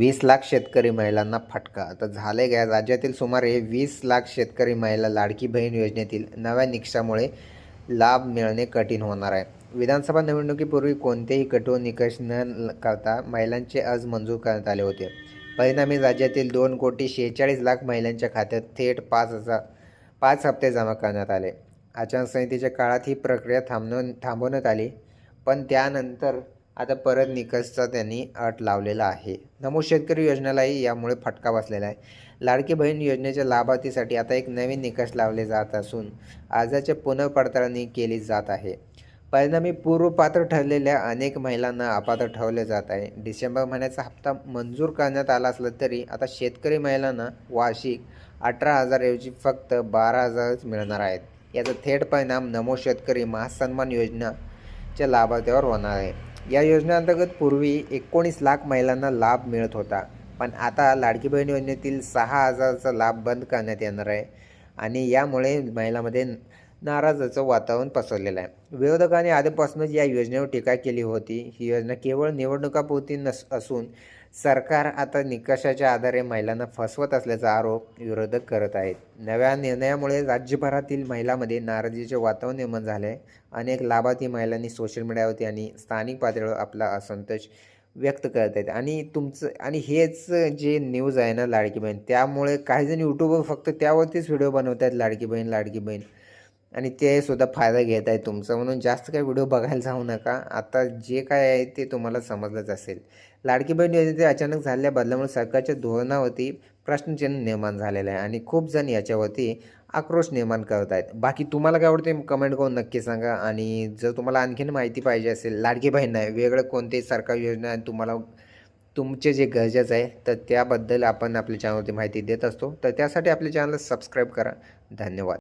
वीस लाख शेतकरी महिलांना फटका. आता झाले काय राज्यातील सुमारे वीस लाख शेतकरी महिला लाडकी बहीण योजनेतील नव्या निकषामुळे लाभ मिळणे कठीण होणार आहे. विधानसभा निवडणुकीपूर्वी कोणतेही कठोर निकष न करता महिलांचे अर्ज मंजूर करण्यात आले होते. परिणामी राज्यातील दोन कोटी शेहेचाळीस लाख महिलांच्या खात्यात थेट पाच हजार पाच हप्ते जमा करण्यात आले. आचारसंहितेच्या काळात ही प्रक्रिया थांबवून थांबवण्यात आली. पण त्यानंतर आता परत निकषचा त्यांनी अट लावलेला आहे. नमो शेतकरी योजनेलाही यामुळे फटका बसलेला आहे. लाडकी बहीण योजनेच्या लाभार्थीसाठी आता एक नवीन निकष लावले जात असून अर्जाची पुनर्पडताळणी केली जात आहे. परिणामी पूर्वपात्र ठरलेल्या अनेक महिलांना अपात्र ठेवले जात आहे. डिसेंबर महिन्याचा हप्ता मंजूर करण्यात आला असला तरी आता शेतकरी महिलांना वार्षिक अठरा हजारऐवजी फक्त बारा हजारच मिळणार आहेत. याचा थेट परिणाम नमो शेतकरी महासन्मान योजनाच्या लाभार्थ्यावर होणार आहे. या योजनेअंतर्गत पूर्वी एकोणीस लाख महिलांना लाभ मिळत होता. पण आता लाडकी बहीण योजनेतील सहा हजारचा लाभ बंद करण्यात येणार आहे. आणि यामुळे महिलामध्ये नाराजाचं वातावरण पसरलेलं आहे. विरोधकांनी आधीपासूनच या योजनेवर टीका केली होती. ही योजना केवळ निवडणुकापुरती नस असून सरकार आता निकषाच्या आधारे महिलांना फसवत असल्याचा आरोप विरोधक करत आहेत. नव्या निर्णयामुळे राज्यभरातील महिलांमध्ये नाराजीचे वातावरण निर्माण झाले आहे. अनेक लाभार्थी महिलांनी सोशल मीडियावरती आणि स्थानिक पातळीवर आपला असंतोष व्यक्त करत आहेत. आणि तुमचं आणि हेच जे न्यूज आहे ना लाडकी बहीण त्यामुळे काही जण यूट्यूबवर फक्त त्यावरतीच व्हिडिओ बनवत आहेत लाडकी बहीण लाडकी बहीण. आणि ते सुद्धा फायदा घेत आहे तुमचा. म्हणून जास्त काही व्हिडिओ बघायला जाऊ नका. आता जे काय आहे ते तुम्हाला समजलंच असेल. लाडकी बहीण योजनेचे अचानक झालेल्या बदलामुळे सरकारच्या धोरणावरती प्रश्नचिन्ह निर्माण झालेलं आहे आणि खूप जण याच्यावरती आक्रोश निर्माण करत आहेत. बाकी तुम्हाला काय आवडते कमेंट करून नक्की सांगा आणि जर तुम्हाला आणखीन माहिती पाहिजे असेल लाडकी बहीण नाही वेगळं कोणतेही सरकारी योजना आहे तुम्हाला तुमचे जे गरजेचं आहे तर त्याबद्दल आपण आपल्या चॅनलवरती माहिती देत असतो. तर त्यासाठी आपल्या चॅनलला सबस्क्राईब करा. धन्यवाद.